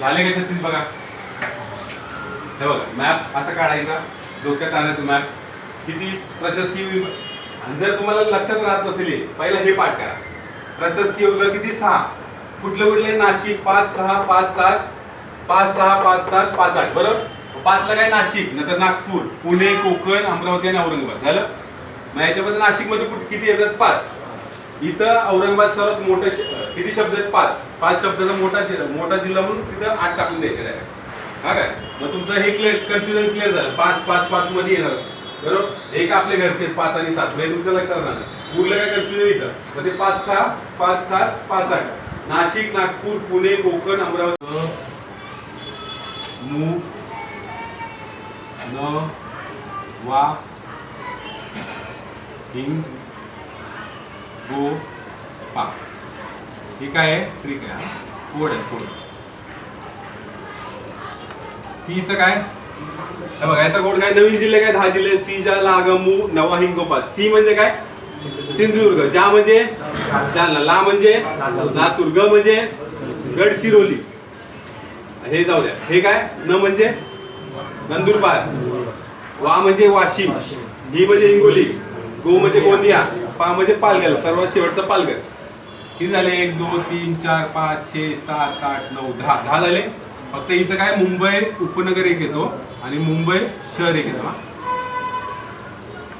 झाले का छत्तीस बघा? हे बघा मॅप असा काढायचा. डोक्यात आणायचं मॅप किती प्रशासकीय आणि जर तुम्हाला लक्षात राहत नसेल पहिला हे पाठ करा. प्रशासकीय विभाग किती? सहा. कुठले कुठले? नाशिक. पाच सहा पाच सात. पाच सहा पाच सात पाच आठ. बरोबर पाचला काय? नाशिक. नंतर नागपूर. पुणे कोकण अमरावती आणि औरंगाबाद. झालं? मग याच्यामध्ये नाशिकमध्ये कुठ- किती येतात? पाच. इथं औरंगाबाद सर्वात मोठं किती शब्द आहेत? पाच. पाच शब्दाचा मोठा जिल्हा मोठा जिल्हा म्हणून तिथं आठ टाकून द्यायचे direct. हा काय? मग तुमचं हे क्लिअर कन्फ्युजन क्लिअर झालं. पाच पाच पाच मध्ये येणार. बरोबर? एक आपले घरचे आहेत, पाच आणि सात. म्हणजे तुमच्या लक्षात राहणार. उरलं काय कन्फ्युजन इथं? मग ते पाच सहा पाच सात पाच आठ. नाशिक नागपूर पुणे कोकण अमरावती. मू न वा हिंग गो पा. हे काय आहे? ट्रिक आहे कोड आहे कोड. सीचं काय? हे बघा याचा कोड काय? नवीन जिल्हे काय? दहा जिल्हे. सी जा लागमू नवा हिंगोपा सी म्हणजे काय? सिंधुदुर्ग. जा म्हणजे? जालना. ला म्हणजे? लातूर. ग म्हणजे? गडचिरोली. हे जाऊ द्या. हे काय? न म्हणजे? नंदुरबार. वा म्हणजे वाशिम. ही म्हणजे हिंगोली. गो म्हणजे गोंदिया. पा म्हणजे पालघर सर्वात शेवटचा पालघर किती झाले? एक दोन तीन चार पाच छे सात आठ नऊ दहा. दहा झाले. फक्त इथं काय? मुंबई उपनगर एक येतो आणि मुंबई शहर एक येतो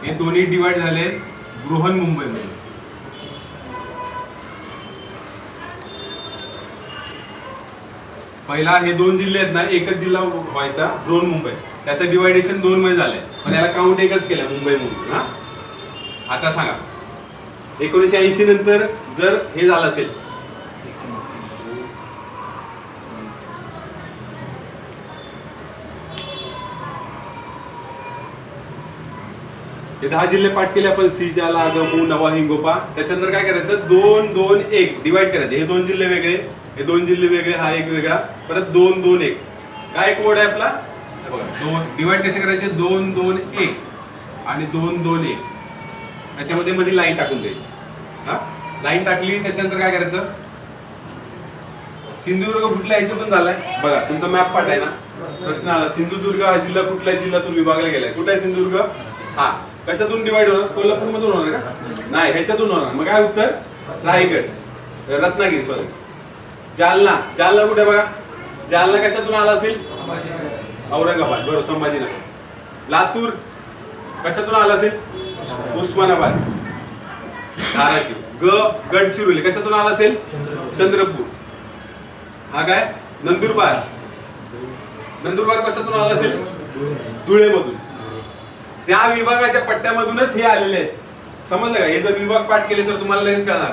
हे. दोन्ही डिवाइड झाले बृहन मुंबईमध्ये. पहिला हे दोन जिल्हे आहेत ना एकच जिल्हा व्हायचा दोन मुंबई. त्याचं डिवायडेशन दोन मध्ये झालंय. पण याला काउंट एकच केलं मुंबई म्हणून हा. आता सांगा. एकोणीसशे ऐंशी नंतर जर हे झालं असेल. हे दहा जिल्हे पाठ केले आपण सिजाला गमू नवा हिंगोपा त्याच्यानंतर काय करायचं? दोन दोन एक डिवाइड करायचे. हे दोन जिल्हे वेगळे हे दोन जिल्हे वेगळे हा एक वेगळा. परत दोन दोन एक. काय कोड आहे आपला? बघा दोन. डिवाइड कसे करायचे? दोन दोन एक. आणि दोन दोन एक. त्याच्यामध्ये मध्ये लाईन टाकून द्यायची. हा? लाईन टाकली त्याच्यानंतर काय करायचं? सिंधुदुर्ग कुठल्या ह्याच्यातून झालाय? बघा तुमचा मॅप पाठ आहे ना. प्रश्न आला सिंधुदुर्ग हा जिल्हा कुठल्या जिल्ह्यातून विभागला गेलाय? कुठे आहे सिंधुदुर्ग? हा. कशातून डिवाइड होणार? कोल्हापूर मधून होणार का? नाही ह्याच्यातून होणार. मग काय उत्तर? रायगड. रत्नागिरी सॉरी जालना. जालना कुठे बघा? जालना कशातून आला असेल? औरंगाबाद. बरोबर संभाजीनगर. लातूर. कशातून आला असेल? उस्मानाबाद. धाराशिव. ग गडचिरोली. कशातून आला असेल? चंद्रपूर. हा काय? नंदुरबार. नंदुरबार कशातून आला असेल? धुळेमधून. त्या विभागाच्या पट्ट्यामधूनच हे आलेले आहेत. समजलं का? हे जर विभाग पाठ केले तर तुम्हाला लगेच कळणार.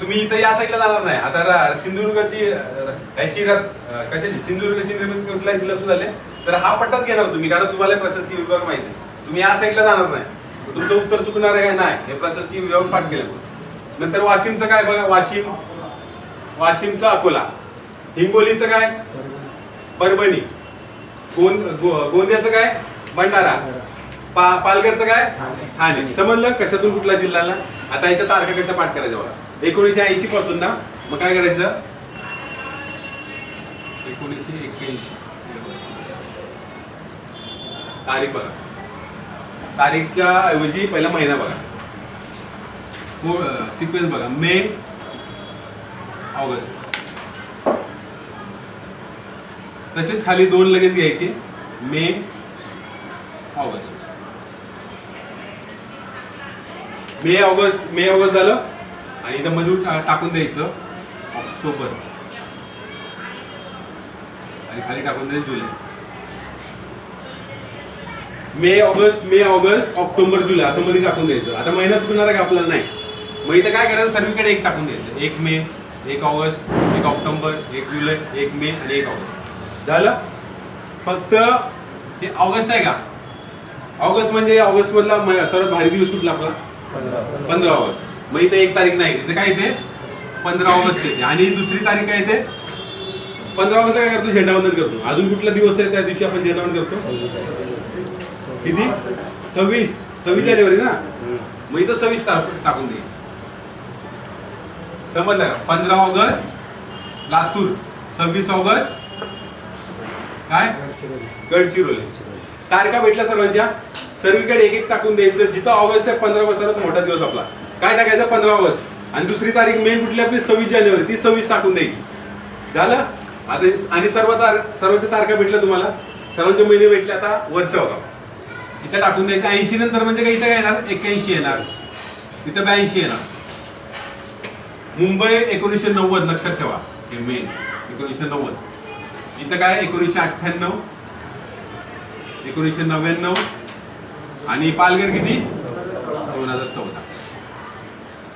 तुम्ही इथं या साईडला जाणार नाही. आता सिंधुदुर्गची अं, कशाची? सिंधुदुर्गची निर्मिती कुठल्या जिल्ह्यातून झाले तर हा पट्टाच घेणार तुम्ही कारण तुम्हाला प्रशासकीय विभाग माहिती. तुम्ही या साईडला जाणार नाही. तुमचं उत्तर चुकणार आहे नाही? हे प्रशासकीय विभाग पाठ केलं. नंतर वाशिमचं काय बघा? वाशिम. वाशिमचं अकोला. हिंगोलीचं काय? परभणी. गोंद गोंदियाचं काय? भंडारा. पा पालघरचं काय? ठाणे. समजलं कशातून कुठला जिल्ह्याला आता याच्या तारखा कशा पाठ करायच्या बघा? एकोणीसशे ऐंशी पासून ना? मग काय करायचं? एकोणीसशे एक्क्याऐंशी. तारीख बघा. तारीखच्या ऐवजी पहिला महिना बघा. हो, सिक्वेन्स बघा. May August. तसेच खाली दोन लगेच घ्यायची. May August. May August May August झालं आणि इथं मधून टाकून द्यायचं. ऑक्टोबर. आणि खाली टाकून द्यायचं जुलै. May August May August October जुलै असं मध्ये टाकून द्यायचं. आता महिना चुकणार आहे का आपल्याला नाही. मग इथं काय करायचं? सर्वीकडे एक टाकून द्यायचं. एक मे एक ऑगस्ट एक ऑक्टोबर एक जुलै एक मे आणि एक ऑगस्ट. झालं? फक्त हे ऑगस्ट आहे का? ऑगस्ट म्हणजे ऑगस्ट मधला सर्वात भारी दिवस कुठला आपला? पंधरा ऑगस्ट. मग इथे एक तारीख नाही. इथे काय येते पंधरा ऑगस्ट येते. आणि दुसरी तारीख काय येते पंधरा ऑगस्ट काय करतो? झेंडावंदन करतो. अजून कुठला दिवस आहे त्या दिवशी आपण झेंडावंदन करतो? किती? सव्वीस. सव्वीस जानेवारी ना? मग इथं सव्वीस तारख टाकून द्यायची समजलं का? पंधरा ऑगस्ट लातूर. सव्वीस ऑगस्ट काय? गडचिरोली. तारखा भेटल्या सर्वांच्या? सर्वीकडे एक एक टाकून द्यायचं. जिथं ऑगस्ट आहे पंधरा ऑगस्ट मोठा दिवस आपला. काय टाकायचं? पंधरा ऑगस्ट. आणि दुसरी तारीख मेन कुठली आपली? सव्वीस जानेवारी. ती सव्वीस टाकून द्यायची. झालं? आता आणि सर्व तार सर्वांच्या तारखा भेटल्या तुम्हाला? सर्वांचे महिने भेटले आता? वर्ष होता इथं टाकून द्यायचं. ऐंशी नंतर म्हणजे काय इथं काय येणार? एक्क्याऐंशी येणार. इथं ब्याऐंशी येणार. मुंबई एकोणीसशे नव्वद लक्षात ठेवा. हे मेन एकोणीसशे नव्वद. इथं काय? एकोणीसशे अठ्ठ्याण्णव. एकोणीसशे नव्याण्णव. आणि पालघर किती? दोन हजार चौदा.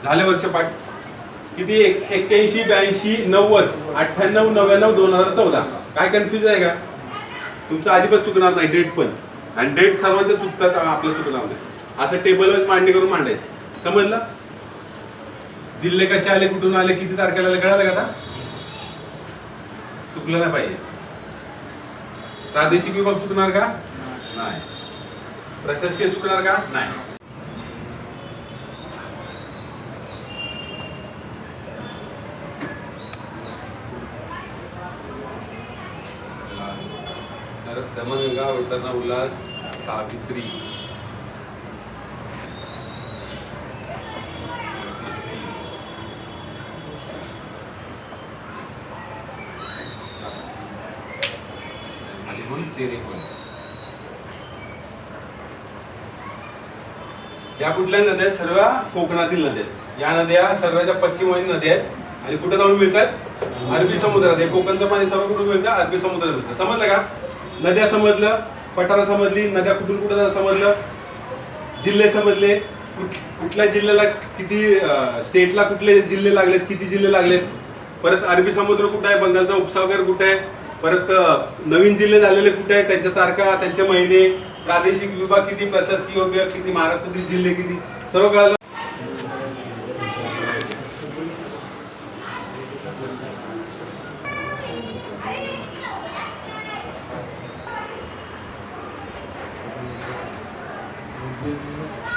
झाले वर्ष पाठ. किती? एक्क्याऐंशी ब्याऐंशी नव्वद. अठ्ठ्याण्णव नव्याण्णव दोन हजार चौदा. काय कन्फ्युज आहे का? तुमचं अजिबात चुकणार नाही. डेट पण. आणि डेट सर्वांच्या चुकतात आपलं चुकणार नाही असं टेबलवर मांडणी करून मांडायचं. समजलं? जिल्हे कसे आले कुठून आले किती तारखेला आले कळालं का आता? चुकलं नाही पाहिजे. प्रादेशिक विभाग चुकणार का? नाही. प्रशासकीय चुकणार का? नाही. तर दमनगंगा वैतरणा उल्हास. सावित्री. वशिष्ठी, आणि म्हणून तेरे या कुठल्या नद्या आहेत सर्व? कोकणातील नद्या आहेत. या नद्या सर्वांच्या पश्चिम नद्या आहेत. आणि कुठे जाऊन मिळतात? अरबी समुद्रात. हे कोकणचं पाणी सर्व कुठून मिळतं? अरबी समुद्रात मिळतं. समजलं का? नद्या समजलं? पठारं समजली नद्या कुठून कुठं समजलं जिल्हे समजले कुठ- कुठल्या जिल्ह्याला किती स्टेटला कुठले जिल्हे लागलेत किती जिल्हे लागलेत? परत अरबी समुद्र कुठं आहे बंगालचा उपसागर कुठं आहे परत नवीन जिल्हे झालेले कुठे आहे त्यांच्या तारखा त्यांचे महिने प्रादेशिक विभाग किती प्रशासकीय विभाग किती महाराष्ट्रातील जिल्हे किती सर्व कळालं. Deus.